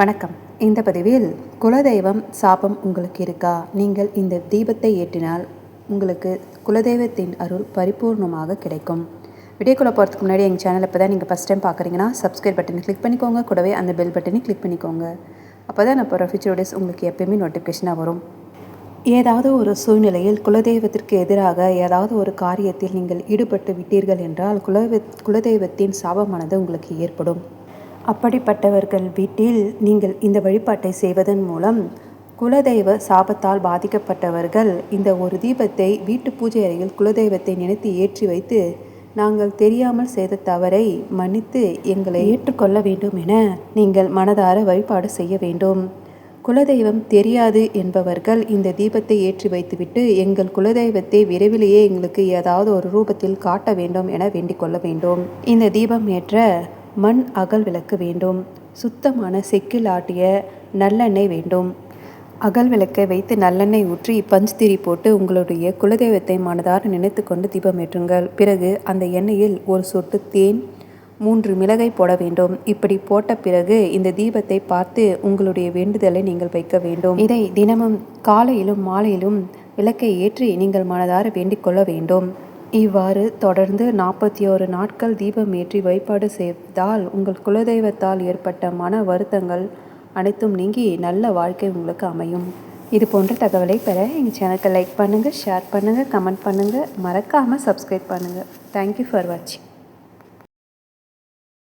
வணக்கம். இந்த பதிவில் குலதெய்வம் சாபம் உங்களுக்கு இருக்கா? நீங்கள் இந்த தீபத்தை ஏற்றினால் உங்களுக்கு குலதெய்வத்தின் அருள் பரிபூர்ணமாக கிடைக்கும். வீடியோக்குள்ளே போகிறதுக்கு முன்னாடி எங்கள் சேனல் இப்போ தான் நீங்கள் ஃபஸ்ட் டைம் பார்க்குறீங்கன்னா சப்ஸ்கிரைப் பட்டனை கிளிக் பண்ணிக்கோங்க. கூடவே அந்த பெல் பட்டனை கிளிக் பண்ணிக்கோங்க. அப்போ தான் நான் போகிற ஃபியூச்சர் டேஸ் உங்களுக்கு எப்பயுமே நோட்டிஃபிகேஷனாக வரும். ஏதாவது ஒரு சூழ்நிலையில் குலதெய்வத்திற்கு எதிராக ஏதாவது ஒரு காரியத்தில் நீங்கள் ஈடுபட்டு விட்டீர்கள் என்றால் குலதெய்வ குலதெய்வத்தின் சாபமானது உங்களுக்கு ஏற்படும். அப்படிப்பட்டவர்கள் வீட்டில் நீங்கள் இந்த வழிபாட்டை செய்வதன் மூலம் குலதெய்வ சாபத்தால் பாதிக்கப்பட்டவர்கள் இந்த ஒரு தீபத்தை வீட்டு பூஜை அறையில் குலதெய்வத்தை நினைத்து ஏற்றி வைத்து நாங்கள் தெரியாமல் செய்த தவறை மன்னித்து எங்களை ஏற்றுக்கொள்ள வேண்டும் என நீங்கள் மனதார வழிபாடு செய்ய வேண்டும். குலதெய்வம் தெரியாது என்பவர்கள் இந்த தீபத்தை ஏற்றி வைத்துவிட்டு எங்கள் குலதெய்வத்தை விரைவிலேயே எங்களுக்கு ஏதாவது ஒரு ரூபத்தில் காட்ட வேண்டும் என வேண்டிக் கொள்ள வேண்டும். இந்த தீபம் ஏற்ற மண் அகல் விளக்கு வேண்டும். சுத்தமான செக்கில் ஆட்டிய நல்லெண்ணெய் வேண்டும். அகல் விளக்கை வைத்து நல்லெண்ணெய் ஊற்றி பஞ்சுத்திரி போட்டு உங்களுடைய குலதெய்வத்தை மனதார நினைத்து கொண்டு தீபம் ஏற்றுங்கள். பிறகு அந்த எண்ணெயில் ஒரு சொட்டு தேன் மூன்று மிளகை போட வேண்டும். இப்படி போட்ட பிறகு இந்த தீபத்தை பார்த்து உங்களுடைய வேண்டுதலை நீங்கள் வைக்க வேண்டும். இதை தினமும் காலையிலும் மாலையிலும் விளக்கை ஏற்றி நீங்கள் மனதார வேண்டிக் கொள்ள வேண்டும். இவ்வாறு தொடர்ந்து நாற்பத்தி ஓரு நாட்கள் தீபம் ஏற்றி வழிபாடு செய்தால் உங்கள் குலதெய்வத்தால் ஏற்பட்ட மன வருத்தங்கள் அனைத்தும் நீங்கி நல்ல வாழ்க்கை உங்களுக்கு அமையும். இது போன்ற தகவலை பெற எங்கள் சேனலுக்கு லைக் பண்ணுங்கள் ஷேர் பண்ணுங்கள் கமெண்ட் பண்ணுங்கள் மறக்காமல் சப்ஸ்கிரைப் பண்ணுங்கள் தேங்க்யூ ஃபார் வாட்சிங்